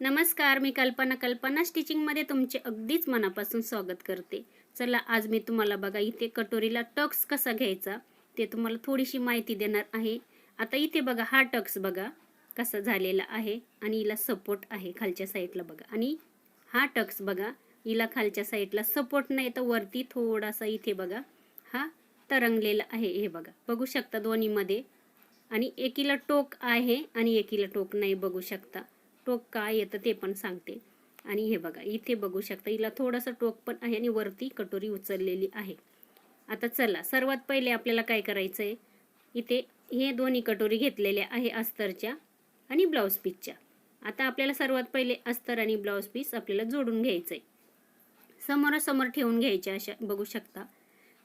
नमस्कार मी कल्पना. कल्पना स्टिचिंगमध्ये तुमचे अगदीच मनापासून स्वागत करते. चला आज मी तुम्हाला बघा इथे कटोरीला टक्स कसा घ्यायचा ते तुम्हाला थोडीशी माहिती देणार आहे. आता इथे बघा हा टक्स बघा कसा झालेला आहे आणि हिला सपोर्ट आहे खालच्या साईडला बघा. आणि हा टक्स बघा हिला खालच्या साईडला सपोर्ट नाही तर वरती थोडासा इथे बघा हा तरंगलेला आहे. हे बघा बघू शकता दोन्हीमध्ये. आणि एकीला टोक आहे आणि एकीला टोक नाही बघू शकता. टोक काय येतं ते पण सांगते. आणि हे बघा इथे बघू शकता हिला थोडंसं टोक पण आहे आणि वरती कटोरी उचललेली आहे. आता चला सर्वात पहिले आपल्याला काय करायचं आहे इथे हे दोन्ही कटोरी घेतलेल्या आहे अस्तरच्या आणि ब्लाऊज पीसच्या. आता आपल्याला सर्वात पहिले अस्तर आणि ब्लाऊज पीस आपल्याला जोडून घ्यायचं आहे समोरासमोर ठेवून घ्यायच्या अशा बघू शकता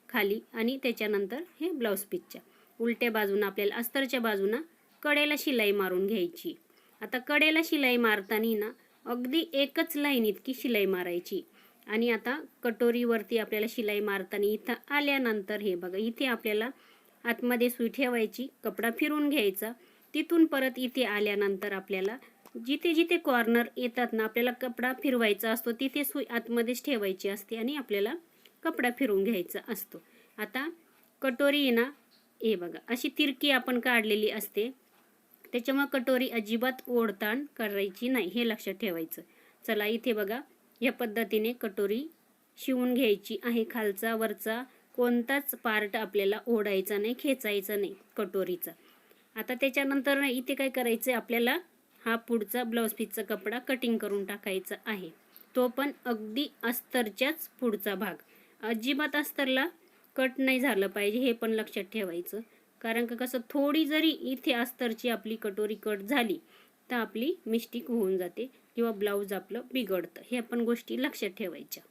खाली आणि त्याच्यानंतर हे ब्लाऊज पीसच्या. उलट्या बाजूनं आपल्याला अस्तरच्या बाजूनं कडेला शिलाई मारून घ्यायची. आता कडेला शिलाई मारताना ना अगदी एकच लाईन इतकी शिलाई मारायची. आणि आता कटोरीवरती आपल्याला शिलाई मारताना इथं आल्यानंतर हे बघा इथे आपल्याला आतमध्ये सुई ठेवायची कपडा फिरून घ्यायचा. तिथून परत इथे आल्यानंतर आपल्याला जिथे जिथे कॉर्नर येतात ना आपल्याला कपडा फिरवायचा असतो तिथे सुई आतमध्येच ठेवायची असते आणि आपल्याला कपडा फिरवून घ्यायचा असतो. आता कटोरी आहे ना हे बघा अशी तिरकी आपण काढलेली असते. त्याच्यामुळे कटोरी अजिबात ओढताण करायची नाही हे लक्षात ठेवायचं. चला इथे बघा या पद्धतीने कटोरी शिवून घ्यायची आहे. खालचा वरचा कोणताच पार्ट आपल्याला ओढायचा नाही खेचायचा नाही कटोरीचा. आता त्याच्यानंतर ना इथे काय करायचं आहे आपल्याला हा पुढचा ब्लाऊज पीसचा कपडा कटिंग करून टाकायचा आहे. तो पण अगदी अस्तरच्याच पुढचा भाग. अजिबात अस्तरला कट नाही झालं पाहिजे हे पण लक्षात ठेवायचं. कारण का कसं थोडी जरी इथे अस्तरची आपली कटोरी कट झाली तर आपली मिस्टेक होऊन जाते किंवा ब्लाऊज आपलं बिघडतं. हे आपण गोष्टी लक्षात ठेवायच्या.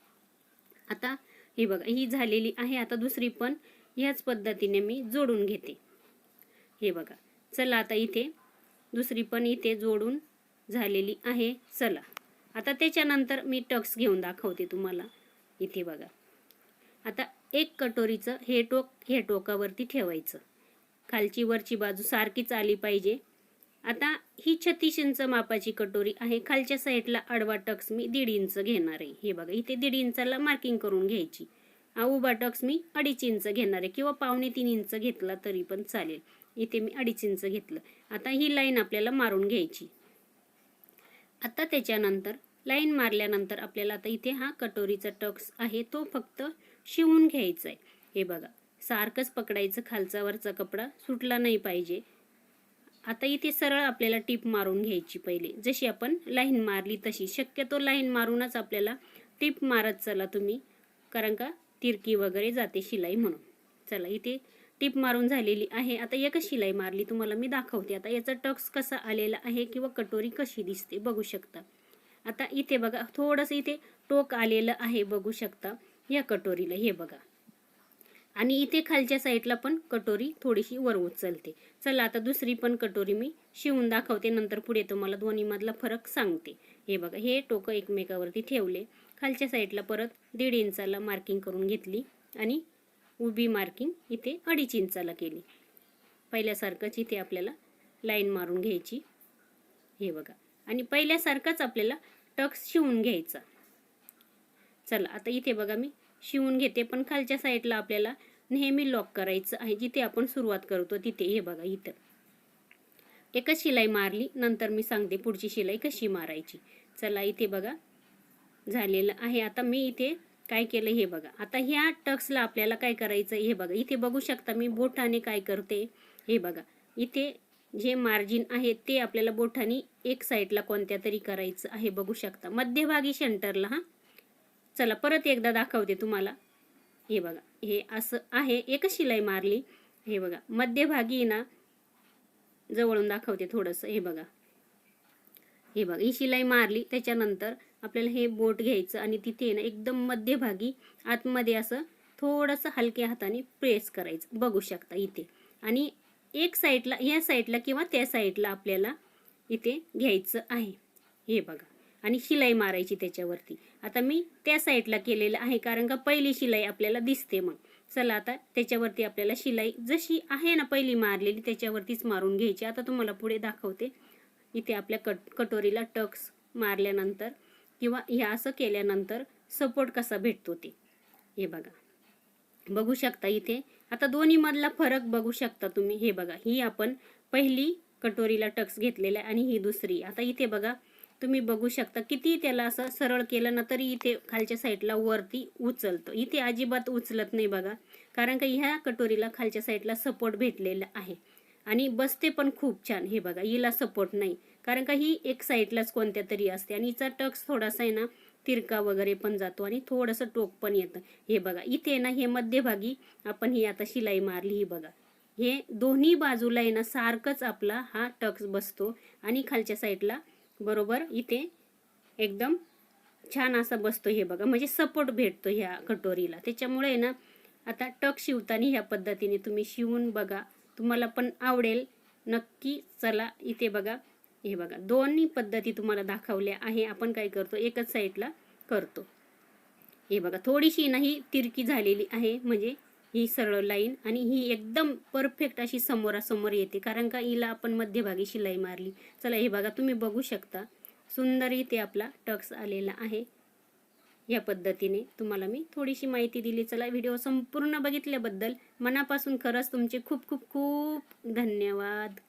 आता हे बघा ही झालेली आहे. आता दुसरी पण ह्याच पद्धतीने मी जोडून घेते. हे बघा चला आता इथे दुसरी पण इथे जोडून झालेली आहे. चला. आता त्याच्यानंतर मी टक्स घेऊन दाखवते तुम्हाला. इथे बघा. आता एक कटोरीचं हे टोक हे टोकावरती ठेवायचं. खालची वरची बाजू सारखीच आली पाहिजे. आता ही छत्तीस इंच मापाची कटोरी आहे. खालच्या साईडला आडवा टक्स मी दीड इंच घेणार आहे. हे बघा इथे दीड इंचाला मार्किंग करून घ्यायची. उभा टक्स मी अडीच इंच घेणार आहे किंवा पावणे तीन इंच घेतला तरी पण चालेल. इथे मी अडीच इंच घेतलं. आता ही लाईन आपल्याला मारून घ्यायची. आता त्याच्यानंतर लाईन मारल्यानंतर आपल्याला आता इथे हा कटोरीचा टक्स आहे तो फक्त शिवून घ्यायचा आहे. हे बघा सारखंच पकडायचं खालचावरचा कपडा सुटला नाही पाहिजे. आता इथे सरळ आपल्याला टीप मारून घ्यायची पहिले. जशी आपण लाईन मारली तशी. शक्यतो लाईन मारूनच आपल्याला टीप मारत चला तुम्ही. कारण का? तिरकी वगैरे जाते शिलाई म्हणून. चला इथे टीप मारून झालेली आहे. आता एकच शिलाई मारली तुम्हाला मी दाखवते. आता याचा टक्स कसा आलेला आहे किंवा कटोरी कशी दिसते बघू शकता. आता इथे बघा थोडंसं इथे टोक आलेलं आहे बघू शकता. या कटोरीला हे बघा. आणि इथे खालच्या साईडला पण कटोरी थोडीशी वर उचलते. चला आता दुसरी पण कटोरी मी शिवून दाखवते. नंतर पुढे तुम्हाला दोन्हीमधला फरक सांगते. हे बघा हे टोकं एकमेकावरती ठेवले. खालच्या साईडला परत दीड इंचाला मार्किंग करून घेतली आणि उभी मार्किंग इथे अडीच इंचाला केली. पहिल्यासारखंच इथे आपल्याला लाईन मारून घ्यायची. हे बघा. आणि पहिल्यासारखाच आपल्याला टक्स शिवून घ्यायचा. चला आता इथे बघा मी शिवून घेते पण खालच्या साईडला आपल्याला नेहमी लॉक करायचं आहे जिथे आपण सुरुवात करतो तिथे. हे बघा इथं. एकच शिलाई मारली नंतर मी सांगते पुढची शिलाई कशी मारायची. चला इथे बघा. झालेलं आहे. आता मी इथे काय केलं हे बघा. आता ह्या टक्सला आपल्याला काय करायचं हे बघा. इथे बघू शकता मी बोटाने काय करते. हे बघा. इथे जे मार्जिन आहे ते आपल्याला बोटाने एक साईडला कोणत्या तरी करायचं आहे बघू शकता. मध्यभागी सेंटरला हां. चला परत एकदा दाखवते तुम्हाला. हे बघा हे असं आहे. एकच शिलाई मारली. हे बघा मध्यभागी ना जवळून दाखवते थोडंसं. हे बघा. हे बघा ही शिलाई मारली. त्याच्यानंतर आपल्याला हे बोट घ्यायचं आणि तिथे ना एकदम मध्यभागी आतमध्ये असं थोडंसं हलक्या हाताने प्रेस करायचं. बघू शकता इथे. आणि एक साईडला ह्या साईडला किंवा त्या साईडला आपल्याला इथे घ्यायचं आहे. हे बघा. आणि शिलाई मारायची त्याच्यावरती. आता मी त्या साईडला केलेलं आहे कारण का पहिली शिलाई आपल्याला दिसते मग. चला आता त्याच्यावरती आपल्याला शिलाई जशी आहे ना पहिली मारलेली त्याच्यावरतीच मारून घ्यायची. आता तुम्हाला पुढे दाखवते. इथे आपल्या कट कटोरीला टक्स मारल्यानंतर किंवा ह्या असं केल्यानंतर सपोर्ट कसा भेटतो ते. हे बघा. बघू शकता इथे. आता दोन्ही मधला फरक बघू शकता तुम्ही. हे बघा. ही आपण पहिली कटोरीला टक्स घेतलेला आहे आणि ही दुसरी. आता इथे बघा. तुम्ही बघू शकता. किती त्याला असं सरळ केलं ना तरी इथे खालच्या साईडला वरती उचलतो. इथे अजिबात उचलत नाही बघा. कारण का ह्या कटोरीला खालच्या साईडला सपोर्ट भेटलेला आहे. आणि बसते पण खूप छान. हे बघा हिला सपोर्ट नाही. कारण का ही एक साईडलाच कोणत्या तरी असते. आणि हिचा टक्स थोडासा आहे ना तिरका वगैरे पण जातो आणि थोडंसं टोक पण येतं. हे बघा इथे ना हे मध्यभागी आपण ही आता शिलाई मारली ही बघा. हे दोन्ही बाजूला आहे ना सारखंच आपला हा टक्स बसतो. आणि खालच्या साईडला बरोबर? इथे एकदम छान असा बसतो हे बघा. म्हणजे सपोर्ट भेटतो ह्या कटोरीला. त्याच्यामुळे ना आता टक शिवताना ह्या पद्धतीने तुम्ही शिवून बघा. तुम्हाला पण आवडेल. नक्की चला इथे बघा. हे बघा. दोन्ही पद्धती तुम्हाला दाखवल्या आहे. आपण काय करतो? एकच साईडला करतो. हे बघा. थोडीशी नाही तिरकी झालेली आहे. म्हणजे ही सरळ लाईन आणि ही एकदम परफेक्ट अशी समोरासमोर येते. कारण का हिला आपण मध्यभागी शिलाई मारली. चला हे बघा तुम्ही बघू शकता. सुंदर इथे आपला टक्स आलेला आहे. या पद्धतीने तुम्हाला मी थोडीशी माहिती दिली. चला व्हिडिओ संपूर्ण बघितल्याबद्दल मनापासून खरंच तुमचे खूप खूप खूप धन्यवाद.